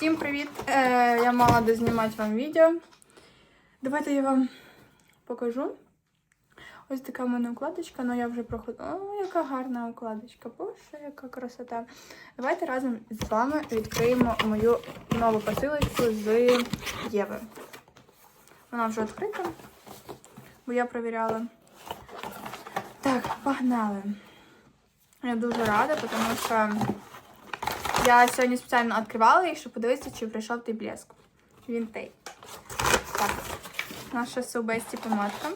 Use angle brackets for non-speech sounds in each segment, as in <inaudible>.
Всім привіт! Е, я мала дознімати вам відео. Давайте я вам покажу. Ось така в мене укладочка, але я вже проходила. О, яка гарна укладочка. Боже, яка красота. Давайте разом з вами відкриємо мою нову посилочку з Єви. Вона вже відкрита, бо я перевіряла. Так, погнали. Я дуже рада, тому що я сьогодні спеціально відкривала їх, щоб подивитися, чи прийшов той блеск. Він той. Так, наша Собесті помадка.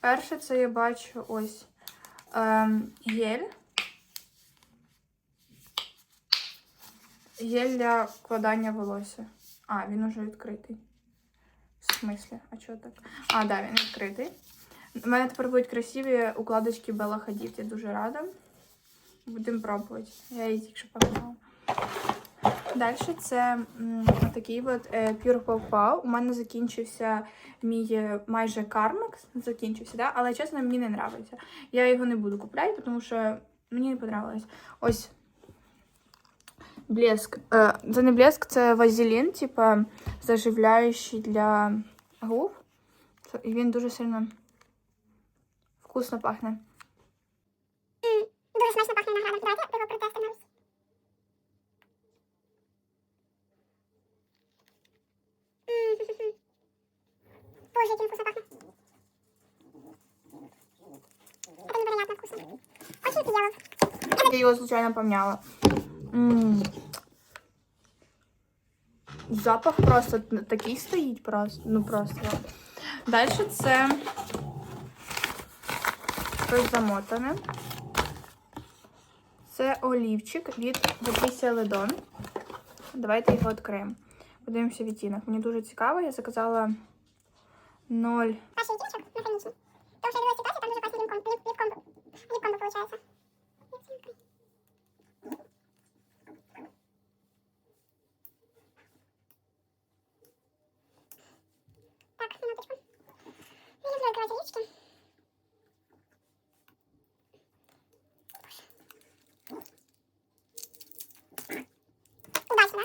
Перше, це я бачу ось ем, гель. Гель для вкладання волосся. А, він уже відкритий. В смислі? А чого так? А, да, він відкритий. У мене тепер будуть красиві укладочки Bella Hadid. Я дуже рада. Будемо пробувати. Я її тільки що. Далі це м, такий от е, Pure Pau Pau. У мене закінчився мій е, майже Carmex. Закінчився, да? але чесно, мені не подобається. Я його не буду купляти, тому що мені не подобалось. Ось блеск. Е, це не блеск, це вазелін, типа заживляючий для губ. І він дуже сильно вкусно пахне. Дуже смачно пахне виноградом. Давайте його протестимо. Боже, яким вкусно пахне. Это невероятно вкусно. Очень съела. Я його случайно помняла. М. Запах просто такий стоїть просто. Ну просто. Далі це щось замотане. Це олівчик від Patricia Ledon. Давайте його відкриємо. Подивимося відтінок. Мені дуже цікаво. Я заказала 0. Перший відтіночок механічний. Тому що я ситуацію, там дуже класний ліпком. Ліп, ліпком, ліпком виходить. Так, минуточку. Я люблю открывать. Удачно, да?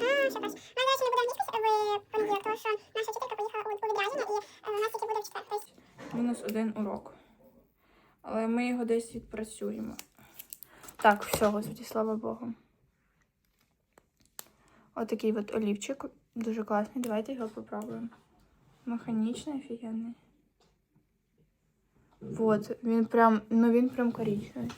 А, що клас. Ми, до речі, не будемо їхати в понеділок, тому що наша вчителька поїхала у, у відрядження, і е, у нас тільки буде в четвер. Тобто, Мінус один урок. Але ми його десь відпрацюємо. Так, все, господі, слава Богу. Отакий от олівчик. Дуже класний. Давайте його попробуємо. Механічний, офігенний. Вот, він прям, ну він прям коричневий.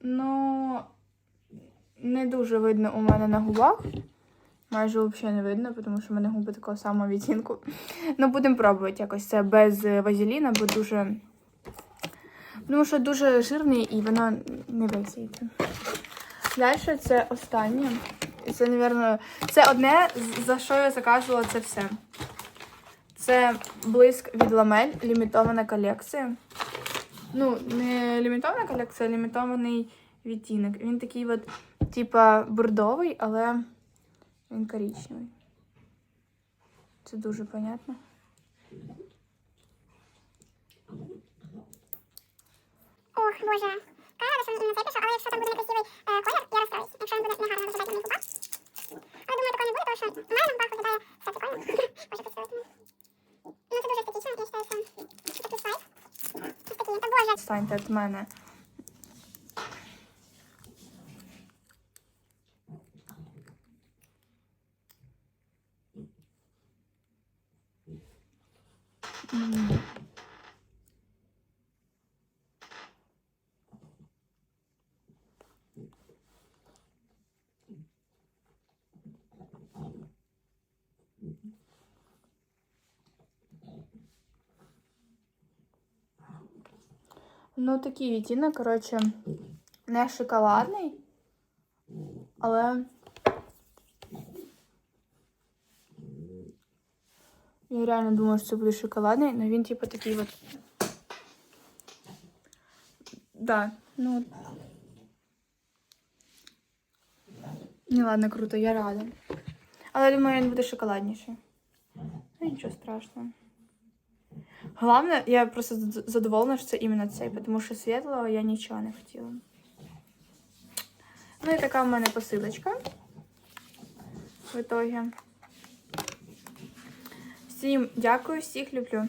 Ну, не дуже видно у мене на губах. Майже взагалі не видно, тому що в мене губи такого самого відтінку. Ну, будемо пробувати якось це без вазеліна, бо дуже. Тому що дуже жирний і воно не висіється. Далі це останнє. І Це, мабуть, це одне, за що я заказувала це все. Це блиск від ламель, лімітована колекція. Ну, не лімітована колекція, а лімітований відтінок. Він такий от, типа, бордовий, але він коричневий. Це дуже понятно. Ох, боже. Рада, що він на це пішов, але якщо там буде некрасивий е, колір, я розстроюсь. Якщо він буде негарно виглядати на моїх. Але думаю, такого не буде, тому що мене губах виглядає все прикольно. <laughs> Боже, представити. Ну, це дуже естетично, я вважаю, це це такий слайд. Ось такий, та боже. Станьте від мене. Ну, такий відтінок, коротше, не шоколадний, але я реально думала, що це буде шоколадний, але він, типу, такий от. Да, ну. Ну ладно, круто, я рада. Але думаю, він буде шоколадніший. Ну, нічого страшного. Головне, я просто задоволена, що це іменно цей, тому що світлого я нічого не хотіла. Ну і така в мене посилочка. В итоге. Всім дякую, всіх люблю.